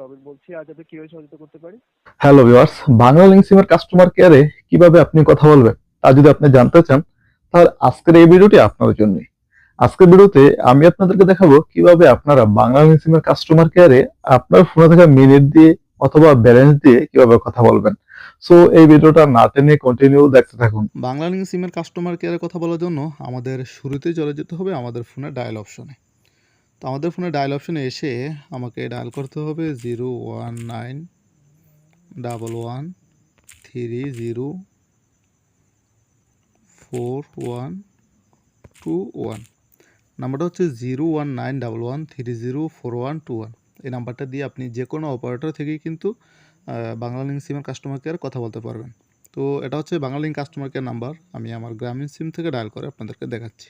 রবিন বলছি আজ আমি কীভাবে সহযোগিতা করতে পারি? হ্যালো ভিউয়ার্স বাংলা লিঙ্ক সিমের কাস্টমার কেয়ারে কীভাবে আপনি কথা বলবেন তা যদি আপনি জানতে চান তাহলে আজকের এই ভিডিওটি আপনার জন্যই। আজকের ভিডিওতে আমি আপনাদেরকে দেখাবো কীভাবে আপনারা বাংলা লিঙ্ক সিমের কাস্টমার কেয়ারে আপনার ফোনে থাকা মিনিট দিয়ে অথবা ব্যালেন্স দিয়ে কীভাবে কথা বলবেন। সো এই ভিডিওটা না টেনে কন্টিনিউ দেখতে থাকুন। বাংলা লিঙ্ক সিমের কাস্টমার কেয়ারে কথা বলার জন্য আমাদের শুরুতেই চলে যেতে হবে আমাদের ফোনের ডায়াল অপশনে তো আমাদের ফোনে ডায়াল অপশনে এসে আমাকে ডায়াল করতে হবে zero one nine double one three zero four one two one নাম্বারটা হচ্ছে zero one nine double one three zero four one two one এই নাম্বারটা দিয়ে আপনি যে কোনো অপারেটর থেকেই কিন্তু বাংলা লিঙ্ক সিমের কাস্টমার কেয়ার কথা বলতে পারবেন। তো এটা হচ্ছে Banglalink customer care number আমি আমার গ্রামীণ সিম থেকে ডায়াল করে আপনাদেরকে দেখাচ্ছি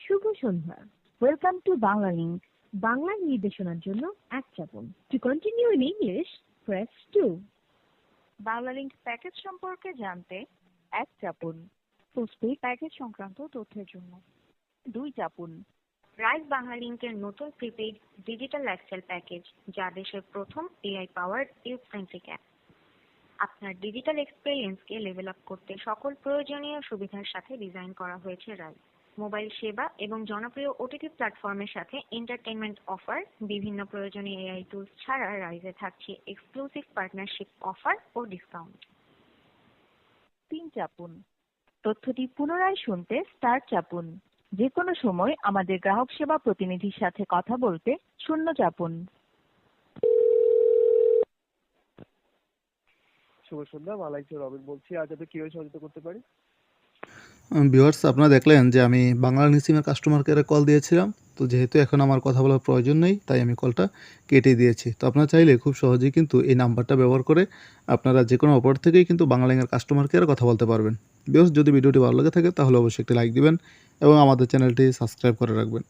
শুভ সন্ধ্যা। ওয়েলকাম টু বাংলা লিঙ্ক বাংলার নির্দেশনার জন্য এক চাপুন। To continue in English press two Banglalink package সম্পর্কে জানতে এক চাপুন। পোস্টপেড প্যাকেজ সংক্রান্ত তথ্যের জন্য। দুই চাপুন। রাইস বাংলা লিংকের নতুন প্রিপেইড ডিজিটাল লাইফস্টাইল প্যাকেজ যা দেশের প্রথম এআই ইউথ সেন্ট্রিক অ্যাপ আপনার ডিজিটাল এক্সপেরিয়েন্সকে লেভেল আপ করতে সকল প্রয়োজনীয় সুবিধার সাথে ডিজাইন করা হয়েছে রাইস মোবাইল সেবা এবং জনপ্রিয় ওটিটি প্ল্যাটফর্মের সাথে এন্টারটেইনমেন্ট অফার বিভিন্ন প্রয়োজনীয় এআই টুলস ছাড়া রাইজে থাকছে এক্সক্লুসিভ পার্টনারশিপ অফার ও ডিসকাউন্ট তিন চাপুন। তথ্যটি পুনরায় শুনতে স্টার চাপুন। যে কোনো সময় আমাদের গ্রাহক সেবা প্রতিনিধির সাথে কথা বলতে শূন্য চাপুন। শুভ সন্ধ্যা মালাইকে রবিন বলছি। আজ আমি কীভাবে সহযোগিতা করতে পারি? ভিউয়ার্স আপনারা দেখলেন যে আমি বাংলা নিসিমের সিমের কাস্টমার কেয়ারে কল দিয়েছিলাম। তো যেহেতু এখন আমার কথা বলার প্রয়োজন নেই, তাই আমি কলটা কেটে দিয়েছি। তো আপনারা চাইলে খুব সহজেই কিন্তু এই নাম্বারটা ব্যবহার করে আপনারা যে কোনো অপর থেকেই কিন্তু বাংলা লিঙ্কের কাস্টমার কেয়ারে কথা বলতে পারবেন। ভিউয়ার্স যদি ভিডিওটি ভালো লাগে থাকে, তাহলে অবশ্যই একটি লাইক দিবেন এবং আমাদের চ্যানেলটি সাবস্ক্রাইব করে রাখবেন।